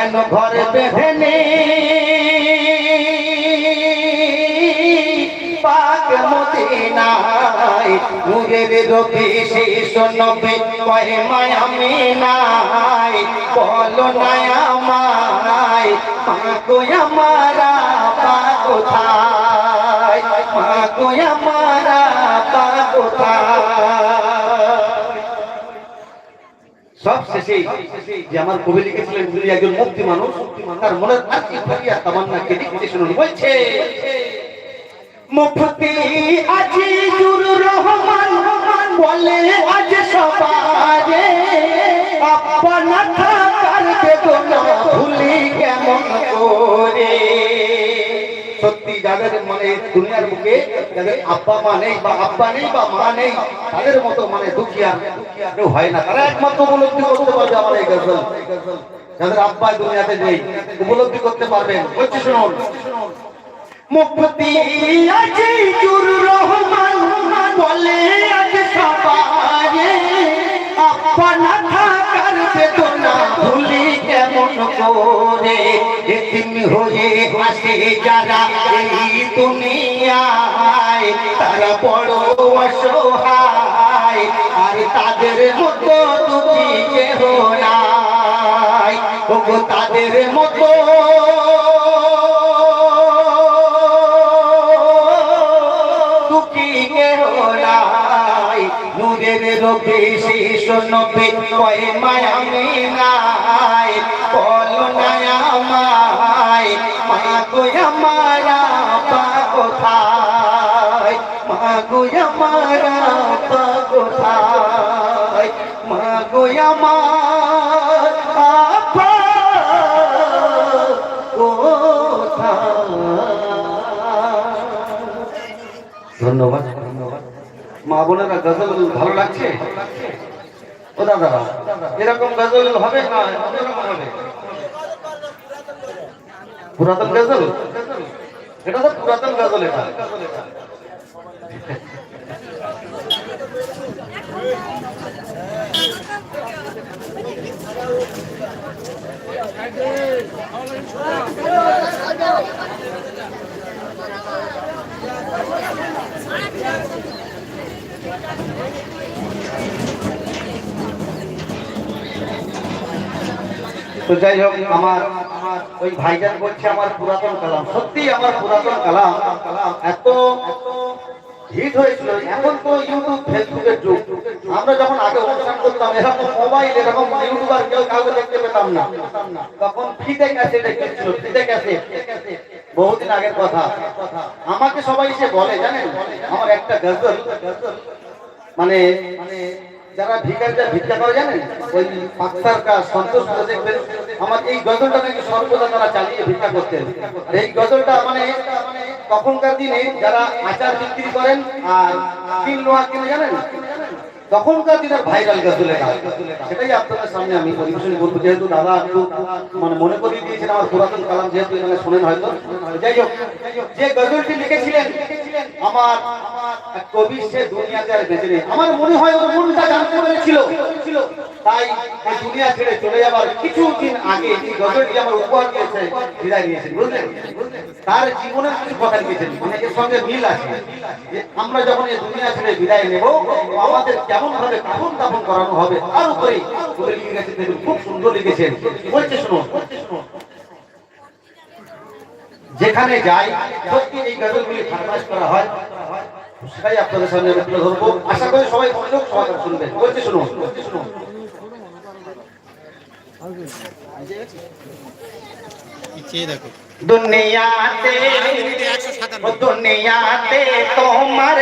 কেন ঘর বেঁধে নে। পাক মদিনায় নূরের রবি শেষ নবী কয় মায়া মিনাই বলো নায়া মাই মা কোয়া মারা পা কোথায় সব শেষে যে আমার কবি লিখেছিলেন তিনি একজন মুক্তি মানুষ, তার মনের আর্থিক ফরিয়া তামান্নাকে লিখতে শুনুন। বলছে, মুফতি আজিজুর রহমান বলে, আজ সবারে আপনা থাকার বেদনা ভুলি কেমন করে সত্যি যাদের মানে দুনিয়ার বুকে যাদের আব্বা মা নেই বা আব্বা নেই বা মা নেই, তাদের মতো মানে দুঃখিয়া কেউ হয় না। তারা একমাত্র উপলব্ধি করতে পারবে আমার এই গজল। যাদের আব্বা দুনিয়াতে নেই, উপলব্ধি করতে পারবেন। বলছি, শুনুন। মুফতি আজিজুর রহমান বলে, আজ সবারে আপনা থাকার কেমন করে এতিম হয়ে আসে যারা এই দুনিয়ায়। তারা বড় অসহায়, আর তাদের মতো তুমি কেহ নাই। ওগো তাদের মতো। নূরের রবি শিশ নবী, কয় মায়া মা গোয়া মারা পা কোথায় মা গোয়া আপা ধন্যবাদ। মা বোনেরা গজল ভালো লাগছে? ও দাদা এরকম গজল হবে। পুরাতন গজল? এটা তো পুরাতন গজল এটা। তো যাই হোক, আমার ওই ভাইজান বলছে আমার পুরাতন কালাম। সত্যি আমার পুরাতন কালাম। এত হিট হয়েছিল, এখন তো ইউটিউব ফেসবুকের যুগ। আমরা যখন আগে অনুষ্ঠান করতাম, এরকম মোবাইল এরকম ইউটিউবার কেউ কাউকে দেখতে পেতাম না। তখন ফিতে ক্যাসেট এসেছিল ফিতে ক্যাসেট বহুদিন আগের কথা। আমাকে সবাই এসে বলে, জানেন, আমার একটা গজল। মানে মানে যারা ভিকারীরা ভিক্ষা করে, জানেন, ওই পাকসার কাজ সন্তোষ দেখবেন, আমার এই গজলটা নাকি সর্বদা তারা চালিয়ে ভিক্ষা করতেন। এই গজলটা মানে তখনকার দিনে যারা আচার বিক্রি করেন আর তিন লোহা কিনে, জানেন? তখনকার দিনের ভাইরাল গান সেটাই আপনাদের সামনে আমি পরিবেশন করব যেহেতু দাদা একটু মানে মনে করিয়ে দিয়েছেন আমার পুরাতন কালাম, যেহেতু এখানে শোনেন হয়তো। যাই হোক, যে গজলটি লিখেছিলেন, আমার কবি, সে দুনিয়াতে আর বেঁচে নেই। আমার মনে হয় ওর মনটা জানতে পেরেছিল। তাই এই দুনিয়া ছেড়ে চলে যাবার কিছুদিন আগে এই গজলটি আমার উপহার দিয়েছে, বিদায় নিয়েছেন, বুঝলেন? তার জীবনের কিছু কথা লিখেছেন এর সঙ্গে মিল আছে। যে আমরা যখন এই দুনিয়া ছেড়ে বিদায় নেব, আমাদের কেমন ভাবে কাপন কাপন করানো হবে, তার উপরে বলে লিখে গেছেন, দেখুন, খুব সুন্দর লিখেছেন। বলছে, শুনুন। যেখানে যাই সত্যি এই গজলগুলি ফরমাইশ করা হয় সেটাই আপনাদের সামনে আমি তুলে ধরবো। আশা করি সবাই মনোযোগ সহকারে শুনবেন। বলছে শুনুন। শুনুন দুনিয়াতে দুনিয়াতে তোমার